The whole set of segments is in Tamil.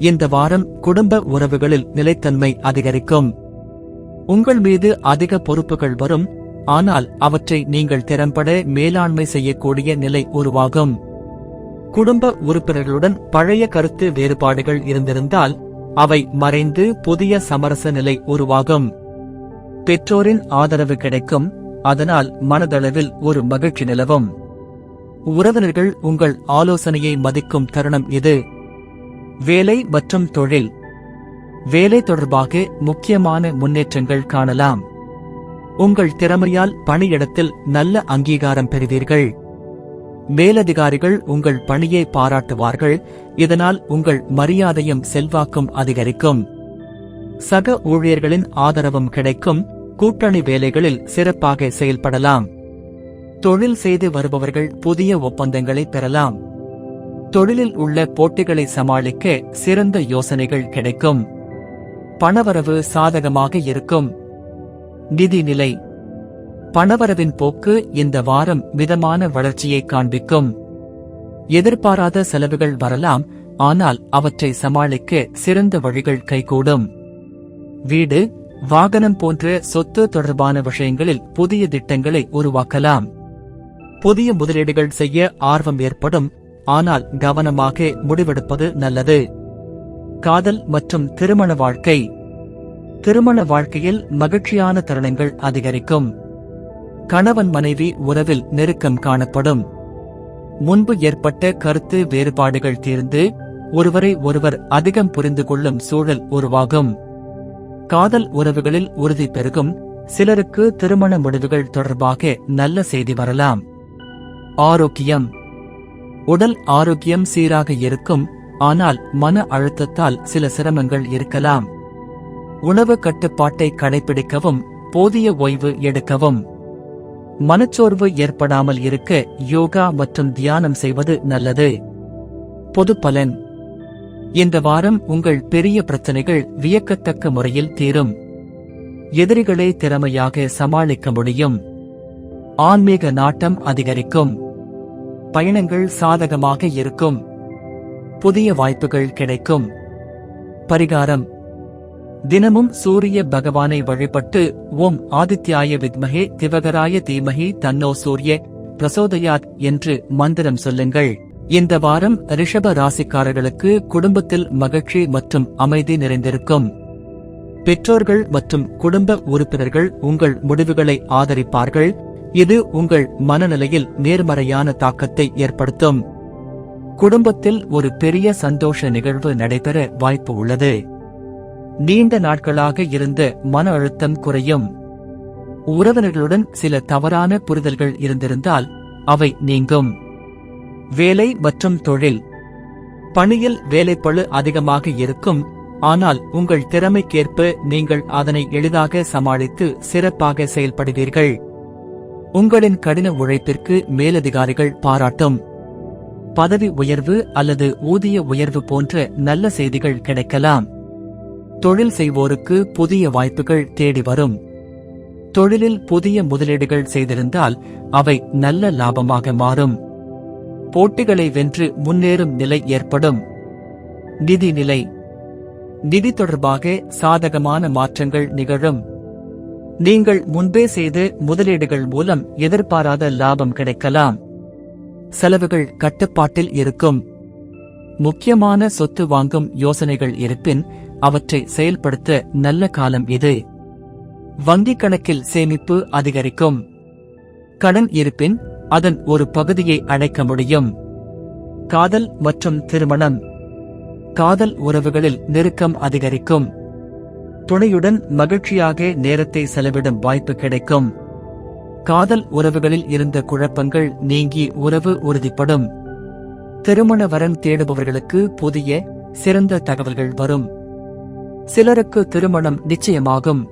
இந்த வாரம் குடும்ப உறவுகளில் நிலைத்தன்மை அதிகரிக்கும். உங்கள் மீது அதிக பொறுப்புகள் வரும் ஆனால் அவற்றை நீங்கள் திறம்பட மேலாண்மை செய்யக்கூடிய நிலை உருவாகும். குடும்ப உறுப்பினர்களுடன் பழைய கருத்து வேறுபாடுகள் இருந்திருந்தால் அவை மறைந்து புதிய சமரச நிலை உருவாகும். பெற்றோரின் ஆதரவு கிடைக்கும் அதனால் மனதளவில் ஒரு மகிழ்ச்சி நிலவும். உறவினர்கள் உங்கள் ஆலோசனையை மதிக்கும் தருணம் இது. வேலை மற்றும் தொழில். வேலை தொடர்பாக முக்கியமான முன்னேற்றங்கள் காணலாம். உங்கள் திறமையால் பணியிடத்தில் நல்ல அங்கீகாரம் பெறுவீர்கள். மேலதிகாரிகள் உங்கள் பணியை பாராட்டுவார்கள் இதனால் உங்கள் மரியாதையும் செல்வாக்கும் அதிகரிக்கும். சக ஊழியர்களின் ஆதரவும் கிடைக்கும் கூட்டணி வேலைகளில் சிறப்பாக செயல்படலாம். தொழில் செய்து வருபவர்கள் புதிய ஒப்பந்தங்களை பெறலாம். தொழிலில் உள்ள போட்டிகளை சமாளிக்க சிறந்த யோசனைகள் கிடைக்கும். பணவரவு சாதகமாக இருக்கும். நிதிநிலை. பணவரவின் போக்கு இந்த வாரம் மிதமான வளர்ச்சியை காண்பிக்கும். எதிர்பாராத செலவுகள் வரலாம் ஆனால் அவற்றை சமாளிக்க சிறந்த வழிகள் கைகூடும். வீடு வாகனம் போன்ற சொத்து தொடர்பான விஷயங்களில் புதிய திட்டங்களை உருவாக்கலாம். புதிய முதலீடுகள் செய்ய ஆர்வம் ஏற்படும் ஆனால் கவனமாக முடிவெடுப்பது நல்லது. காதல் மற்றும் திருமண வாழ்க்கை. திருமண வாழ்க்கையில் மகிழ்ச்சியான தருணங்கள் அதிகரிக்கும். கணவன் மனைவி உறவில் நெருக்கம் காணப்படும். முன்பு ஏற்பட்ட கருத்து வேறுபாடுகள் தீர்ந்து ஒருவரை ஒருவர் அதிகம் புரிந்து கொள்ளும் சூழல் உருவாகும். காதல் உறவுகளில் உறுதி பெருகும் சிலருக்கு திருமண முடிவுகள் தொடர்பாக நல்ல செய்தி வரலாம். ஆரோக்கியம். உடல் ஆரோக்கியம் சீராக இருக்கும் ஆனால் மன அழுத்தத்தால் சில சிரமங்கள் இருக்கலாம். உணவு கட்டுப்பாட்டை கடைபிடிக்கவும் போதிய ஓய்வு எடுக்கவும். மனச்சோர்வு ஏற்படாமல் இருக்க யோகா மற்றும் தியானம் செய்வது நல்லது. பொது பலன். இந்த வாரம் உங்கள் பெரிய பிரச்சனைகள் வியக்கத்தக்க முறையில் தீரும். எதிரிகளை திறமையாக சமாளிக்க முடியும். ஆன்மீக நாட்டம் அதிகரிக்கும். பயணங்கள் சாதகமாக இருக்கும். புதிய வாய்ப்புகள் கிடைக்கும். பரிகாரம். தினமும் சூரிய பகவானை வழிபட்டு ஓம் ஆதித்யாய வித்மகே திவகராய தீமகி தன்னோ சூரிய பிரசோதயாத் என்று மந்திரம் சொல்லுங்கள். இந்த வாரம் ரிஷப ராசிக்காரர்களுக்கு குடும்பத்தில் மகிழ்ச்சி மற்றும் அமைதி நிறைந்திருக்கும். பெற்றோர்கள் மற்றும் குடும்ப உறுப்பினர்கள் உங்கள் முடிவுகளை ஆதரிப்பார்கள். இது உங்கள் மனநிலையில் நேர்மறையான தாக்கத்தை ஏற்படுத்தும். குடும்பத்தில் ஒரு பெரிய சந்தோஷ நிகழ்வு நடைபெற வாய்ப்பு உள்ளது. நீண்ட நாட்களாக இருந்த மன அழுத்தம் குறையும். உறவினர்களுடன் சில தவறான புரிதல்கள் இருந்திருந்தால் அவை நீங்கும். வேலை மற்றும் தொழில். பணியில் வேலைப்பளு அதிகமாக இருக்கும். ஆனால் உங்கள் திறமைக்கேற்ப நீங்கள் அதனை எளிதாக சமாளித்து சிறப்பாக செயல்படுவீர்கள். உங்களின் கடின உழைப்பிற்கு மேலதிகாரிகள் பாராட்டும். பதவி உயர்வு அல்லது ஊதிய உயர்வு போன்ற நல்ல செய்திகள் கிடைக்கலாம். தொழில் செய்வோருக்கு புதிய வாய்ப்புகள் தேடி வரும். தொழிலில் புதிய முதலீடுகள் செய்திருந்தால் அவை நல்ல லாபமாக மாறும். போட்டிகளை வென்று முன்னேறும் நிலை ஏற்படும். நிதி நிலை. நிதி தொடர்பாக சாதகமான மாற்றங்கள் நிகழும். நீங்கள் முன்பே செய்து முதலீடுகள் மூலம் எதிர்பாராத லாபம் கிடைக்கலாம். செலவுகள் கட்டுப்பாட்டில் இருக்கும். முக்கியமான சொத்து வாங்கும் யோசனைகள் இருப்பின் அவற்றை செயல்படுத்த நல்ல காலம் இது. வங்கிக் கணக்கில் சேமிப்பு அதிகரிக்கும். கடன் இருப்பின் அதன் ஒரு பகுதியை அழைக்க முடியும். காதல் மற்றும் திருமணம். காதல் உறவுகளில் நெருக்கம் அதிகரிக்கும். துணையுடன் மகிழ்ச்சியாக நேரத்தை செலவிடும் வாய்ப்பு கிடைக்கும். காதல் உறவுகளில் இருந்த குழப்பங்கள் நீங்கி உறவு உறுதிப்படும். திருமண வரன் தேடுபவர்களுக்கு புதிய சிறந்த தகவல்கள் வரும். சிலருக்கு திருமணம் நிச்சயமாகும்.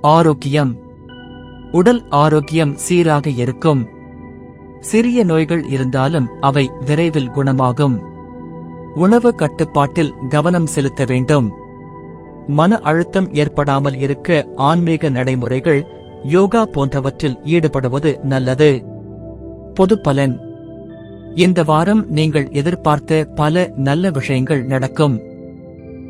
ஆரோக்கியம். உடல் ஆரோக்கியம் சீராக இருக்கும். சிறிய நோய்கள் இருந்தாலும் அவை விரைவில் குணமாகும். உணவு கட்டுப்பாட்டில் கவனம் செலுத்த வேண்டும். மன அழுத்தம் ஏற்படாமல் இருக்க ஆன்மீக நடைமுறைகள் யோகா போன்றவற்றில் ஈடுபடுவது நல்லது. பொது பலன். இந்த வாரம் நீங்கள் எதிர்பார்த்த பல நல்ல விஷயங்கள் நடக்கும்.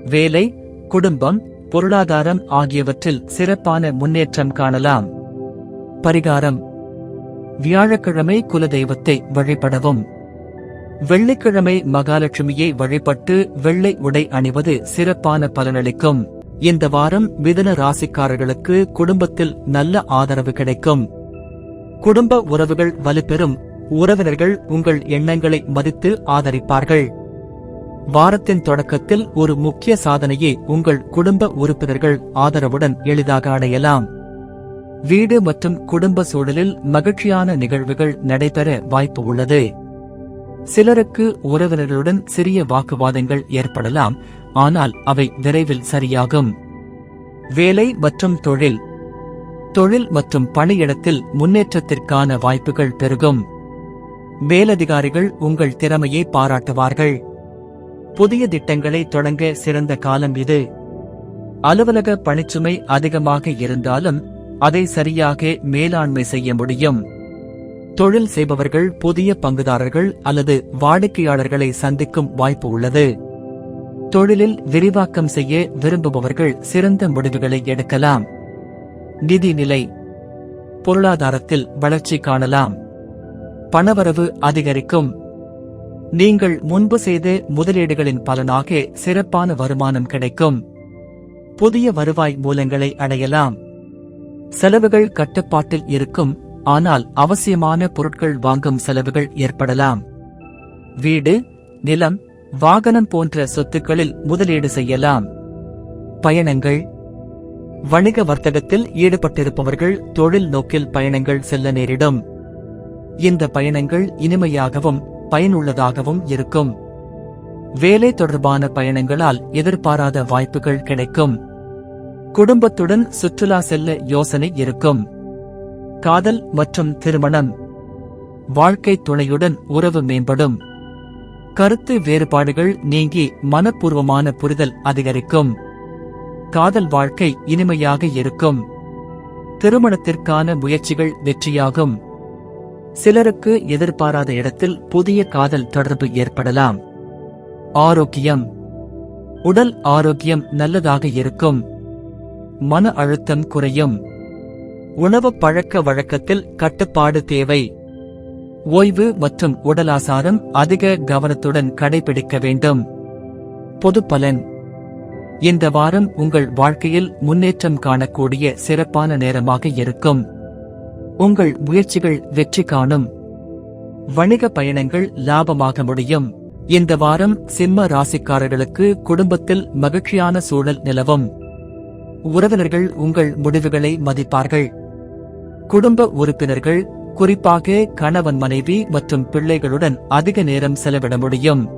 வேலை குடும்பம் பொருளாதாரம் ஆகியவற்றில் சிறப்பான முன்னேற்றம் காணலாம். பரிகாரம். வியாழக்கிழமை குலதெய்வத்தை வழிபடவும். வெள்ளிக்கிழமை மகாலட்சுமியை வழிபட்டு வெள்ளை உடை அணிவது சிறப்பான பலனளிக்கும். இந்த வாரம் மிதன ராசிக்காரர்களுக்கு குடும்பத்தில் நல்ல ஆதரவு கிடைக்கும். குடும்ப உறவுகள் வலுப்பெறும். உறவினர்கள் உங்கள் எண்ணங்களை மதித்து ஆதரிப்பார்கள். வாரத்தின் தொடக்கத்தில் ஒரு முக்கிய சாதனையை உங்கள் குடும்ப உறுப்பினர்கள் ஆதரவுடன் எளிதாக அடையலாம். வீடு மற்றும் குடும்ப சூழலில் மகிழ்ச்சியான நிகழ்வுகள் நடைபெற வாய்ப்பு உள்ளது. சிலருக்கு உறவினர்களுடன் சிறிய வாக்குவாதங்கள் ஏற்படலாம் ஆனால் அவை விரைவில் சரியாகும். வேலை மற்றும் தொழில். தொழில் மற்றும் பணியிடத்தில் முன்னேற்றத்திற்கான வாய்ப்புகள் பெருகும். மேலதிகாரிகள் உங்கள் திறமையை பாராட்டுவார்கள். புதிய திட்டங்களை தொடங்க சிறந்த காலம் இது. அலுவலக பணிச்சுமை அதிகமாக இருந்தாலும் அதை சரியாக மேலாண்மை செய்ய முடியும். தொழில் செய்பவர்கள் புதிய பங்குதாரர்கள் அல்லது வாடிக்கையாளர்களை சந்திக்கும் வாய்ப்பு உள்ளது. தொழிலில் விரிவாக்கம் செய்ய விரும்புபவர்கள் சிறந்த முடிவுகளை எடுக்கலாம். நிதி நிலை பொருளாதாரத்தில் வளர்ச்சி காணலாம். பணவரவு அதிகரிக்கும். நீங்கள் முன்பு செய்த முதலீடுகளின் பலனாக சிறப்பான வருமானம் கிடைக்கும். புதிய வருவாய் மூலங்களை அடையலாம். செலவுகள் கட்டுப்பாட்டில் இருக்கும். ஆனால் அவசியமான பொருட்கள் வாங்கும் செலவுகள் ஏற்படலாம். வீடு நிலம் வாகனம் போன்ற சொத்துக்களில் முதலீடு செய்யலாம். பயணங்கள். வணிக வர்த்தகத்தில் ஈடுபட்டிருப்பவர்கள் தொழில் நோக்கில் பயணங்கள் செல்ல நேரிடும். இந்த பயணங்கள் இனிமையாகவும் பயனுள்ளதாகவும் இருக்கும். வேலை தொடர்பான பயணங்களால் எதிர்பாராத வாய்ப்புகள் கிடைக்கும். குடும்பத்துடன் சுற்றுலா செல்ல யோசனை இருக்கும். காதல் மற்றும் திருமணம். வாழ்க்கை துணையுடன் உறவு மேம்படும். கருத்து வேறுபாடுகள் நீங்கி மனப்பூர்வமான புரிதல் அதிகரிக்கும். காதல் வாழ்க்கை இனிமையாக இருக்கும். திருமணத்திற்கான முயற்சிகள் வெற்றியாகும். சிலருக்கு எதிர்பாராத இடத்தில் புதிய காதல் தொடர்பு ஏற்படலாம். ஆரோக்கியம். உடல் ஆரோக்கியம் நல்லதாக இருக்கும். மன அழுத்தம் குறையும். உணவு பழக்க வழக்கத்தில் கட்டுப்பாடு தேவை. ஓய்வு மற்றும் உடலாசாரம் அதிக கவனத்துடன் கடைபிடிக்க வேண்டும். பொது பலன். இந்த வாரம் உங்கள் வாழ்க்கையில் முன்னேற்றம் காணக்கூடிய சிறப்பான நேரமாக இருக்கும். உங்கள் முயற்சிகள் வெற்றி காணும். வணிக பயணங்கள் லாபமாக முடியும். இந்த வாரம் சிம்ம ராசிக்காரர்களுக்கு குடும்பத்தில் மகிழ்ச்சியான சூழல் நிலவும். உறவினர்கள் உங்கள் முடிவுகளை மதிப்பார்கள். குடும்ப உறுப்பினர்கள் குறிப்பாக கணவன் மனைவி மற்றும் பிள்ளைகளுடன் அதிக நேரம் செலவிட முடியும்.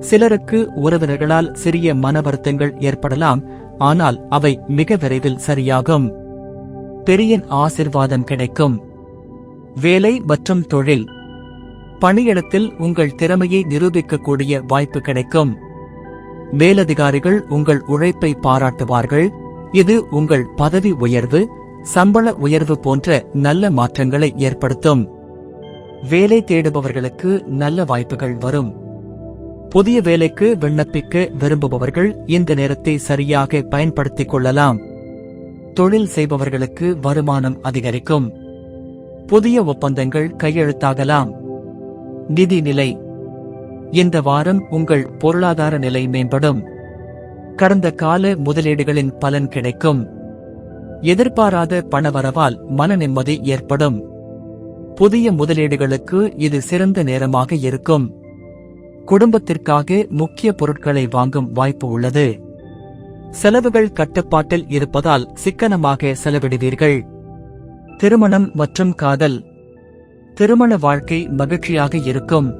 சிலருக்கு உறவினர்களால் சிறிய மன வருத்தங்கள் ஏற்படலாம் ஆனால் அவை மிக விரைவில் சரியாகும். பெரிய ஆசிர்வாதம் கிடைக்கும். வேலை மற்றும் தொழில். பணியிடத்தில் உங்கள் திறமையை நிரூபிக்கக்கூடிய வாய்ப்பு கிடைக்கும். மேலதிகாரிகள் உங்கள் உழைப்பை பாராட்டுவார்கள் இது உங்கள் பதவி உயர்வு சம்பள உயர்வு போன்ற நல்ல மாற்றங்களை ஏற்படுத்தும். வேலை தேடுபவர்களுக்கு நல்ல வாய்ப்புகள் வரும். புதிய வேலைக்கு விண்ணப்பிக்க விரும்புபவர்கள் இந்த நேரத்தை சரியாக பயன்படுத்திக் கொள்ளலாம். தொழில் செய்பவர்களுக்கு வருமானம் அதிகரிக்கும். புதிய ஒப்பந்தங்கள் கையெழுத்தாகலாம். நிதி நிலை. இந்த வாரம் உங்கள் பொருளாதார நிலை மேம்படும். கடந்த கால முதலீடுகளின் பலன் கிடைக்கும். எதிர்பாராத பணவரவால் மன நிம்மதி ஏற்படும். புதிய முதலீடுகளுக்கு இது சிறந்த நேரமாக இருக்கும். குடும்பத்திற்காக முக்கிய பொருட்களை வாங்கும் வாய்ப்பு உள்ளது. செலவுகள் கட்டுப்பாட்டில் இருப்பதால் சிக்கனமாக செலவிடுவீர்கள். திருமணம் மற்றும் காதல். திருமண வாழ்க்கை மகிழ்ச்சியாக இருக்கும்.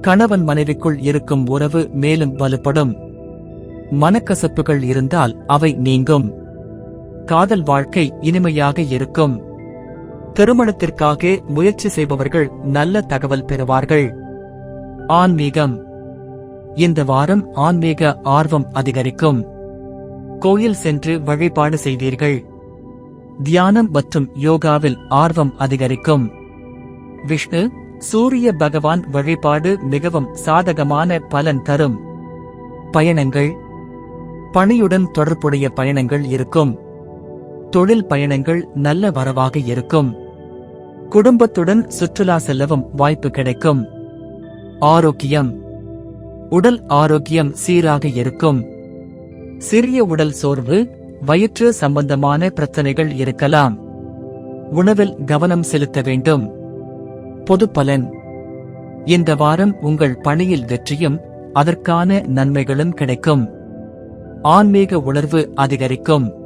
கணவன் மனைவிக்குள் இருக்கும் உறவு மேலும் வலுப்படும். மனக்கசப்புகள் இருந்தால் அவை நீங்கும். காதல் வாழ்க்கை இனிமையாக இருக்கும். திருமணத்திற்காக முயற்சி செய்பவர்கள் நல்ல தகவல் பெறுவார்கள். ஆன்மீகம். இந்த வாரம் ஆன்மீக ஆர்வம் அதிகரிக்கும். கோயில் சென்று வழிபாடு செய்வீர்கள். தியானம் மற்றும் யோகாவில் ஆர்வம் அதிகரிக்கும். விஷ்ணு சூரிய பகவான் வழிபாடு மிகவும் சாதகமான பலன் தரும். பயணங்கள். பணியுடன் தொடர்புடைய பயணங்கள் இருக்கும். தொழில் பயணங்கள் நல்ல வரவாக இருக்கும். குடும்பத்துடன் சுற்றுலா செல்லவும் வாய்ப்பு கிடைக்கும். ஆரோக்கியம். உடல் ஆரோக்கியம் சீராக இருக்கும். சிறிய உடல் சோர்வு வயிற்று சம்பந்தமான பிரச்சனைகள் இருக்கலாம். உணவில் கவனம் செலுத்த வேண்டும். பொது பலன். இந்த வாரம் உங்கள் பணியில் வெற்றியும் அதற்கான நன்மைகளும் கிடைக்கும். ஆன்மீக உணர்வு அதிகரிக்கும்.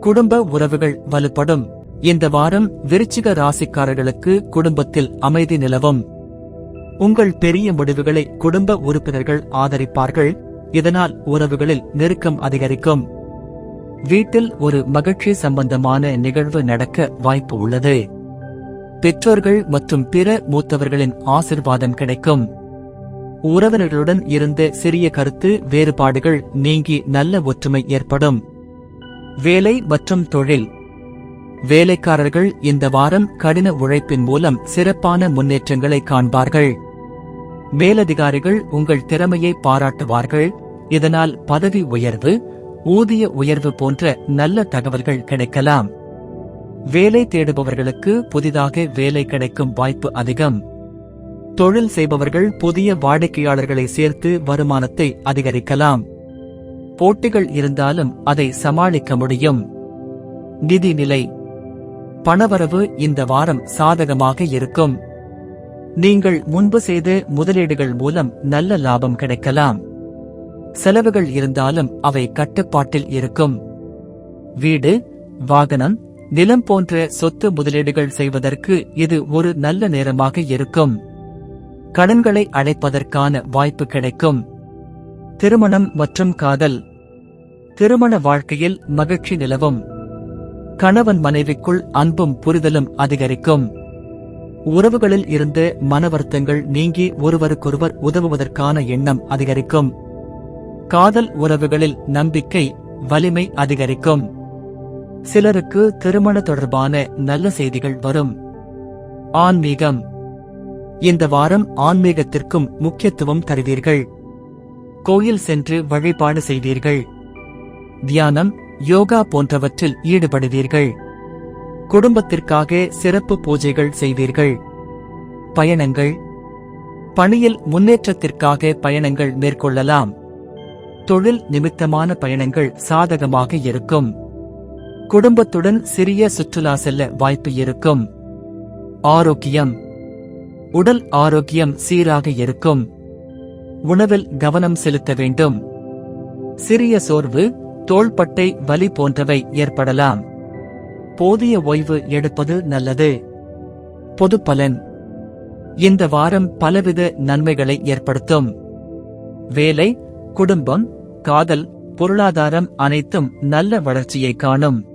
குடும்ப உறவுகள் வலுப்படும். இந்த வாரம் விருச்சிக ராசிக்காரர்களுக்கு குடும்பத்தில் அமைதி நிலவும். உங்கள் பெரிய முடிவுகளை குடும்ப உறுப்பினர்கள் ஆதரிப்பார்கள். இதனால் உறவுகளில் நெருக்கம் அதிகரிக்கும். வீட்டில் ஒரு மகிழ்ச்சி சம்பந்தமான நிகழ்வு நடக்க வாய்ப்பு உள்ளது. பெற்றோர்கள் மற்றும் பிற மூத்தவர்களின் ஆசிர்வாதம் கிடைக்கும். உறவினர்களுடன் இருந்த சிறிய கருத்து வேறுபாடுகள் நீங்கி நல்ல ஒற்றுமை ஏற்படும். வேலை மற்றும் தொழில். வேலைக்காரர்கள் இந்த வாரம் கடின உழைப்பின் மூலம் சிறப்பான முன்னேற்றங்களை காண்பார்கள். மேலதிகாரிகள் உங்கள் திறமையை பாராட்டுவார்கள். இதனால் பதவி உயர்வு ஊதிய உயர்வு போன்ற நல்ல தகவல்கள் கிடைக்கலாம். வேலை தேடுபவர்களுக்கு புதிதாக வேலை கிடைக்கும் வாய்ப்பு அதிகம். தொழில் செய்பவர்கள் புதிய வாடிக்கையாளர்களை சேர்த்து வருமானத்தை அதிகரிக்கலாம். போட்டிகள் இருந்தாலும் அதை சமாளிக்க முடியும். நிதிநிலை. பணவரவு இந்த வாரம் சாதகமாக இருக்கும். நீங்கள் முன்பு செய்து முதலீடுகள் மூலம் நல்ல லாபம் கிடைக்கலாம். செலவுகள் இருந்தாலும் அவை கட்டுப்பாட்டில் இருக்கும். வீடு வாகனம் நிலம் போன்ற சொத்து முதலீடுகள் செய்வதற்கு இது ஒரு நல்ல நேரமாக இருக்கும். கடன்களை அடைப்பதற்கான வாய்ப்பு கிடைக்கும். திருமணம் மற்றும் காதல். திருமண வாழ்க்கையில் மகிழ்ச்சி நிலவும். கணவன் மனைவிக்குள் அன்பும் புரிதலும் அதிகரிக்கும். உறவுகளில் இருந்து மனவருத்தங்கள் நீங்கி ஒருவருக்கொருவர் உதவுவதற்கான எண்ணம் அதிகரிக்கும். காதல் உறவுகளில் நம்பிக்கை வலிமை அதிகரிக்கும். சிலருக்கு திருமண தொடர்பான நல்ல செய்திகள் வரும். ஆன்மீகம். இந்த வாரம் ஆன்மீகத்திற்கும் முக்கியத்துவம் தருவீர்கள். கோயில் சென்று வழிபாடு செய்வீர்கள். தியானம் யோகா போன்றவற்றில் ஈடுபடுவீர்கள். குடும்பத்திற்காக சிறப்பு பூஜைகள் செய்வீர்கள். பயணங்கள் பணியில் முன்னேற்றத்திற்காக பயணங்கள் மேற்கொள்ளலாம். தொழில் நிமித்தமான பயணங்கள் சாதகமாக இருக்கும். குடும்பத்துடன் சிறிய சுற்றுலா செல்ல வாய்ப்பு இருக்கும். ஆரோக்கியம் உடல் ஆரோக்கியம் சீராக இருக்கும். உணவில் கவனம் செலுத்த வேண்டும். சிறிய சோர்வு தோள்பட்டை வலி போன்றவை ஏற்படலாம். போதிய ஓய்வு எடுப்பது நல்லது. பொது பலன். இந்த வாரம் பலவித நன்மைகளை ஏற்படுத்தும். வேலை குடும்பம் காதல் பொருளாதாரம் அனைத்தும் நல்ல வளர்ச்சியை காணும்.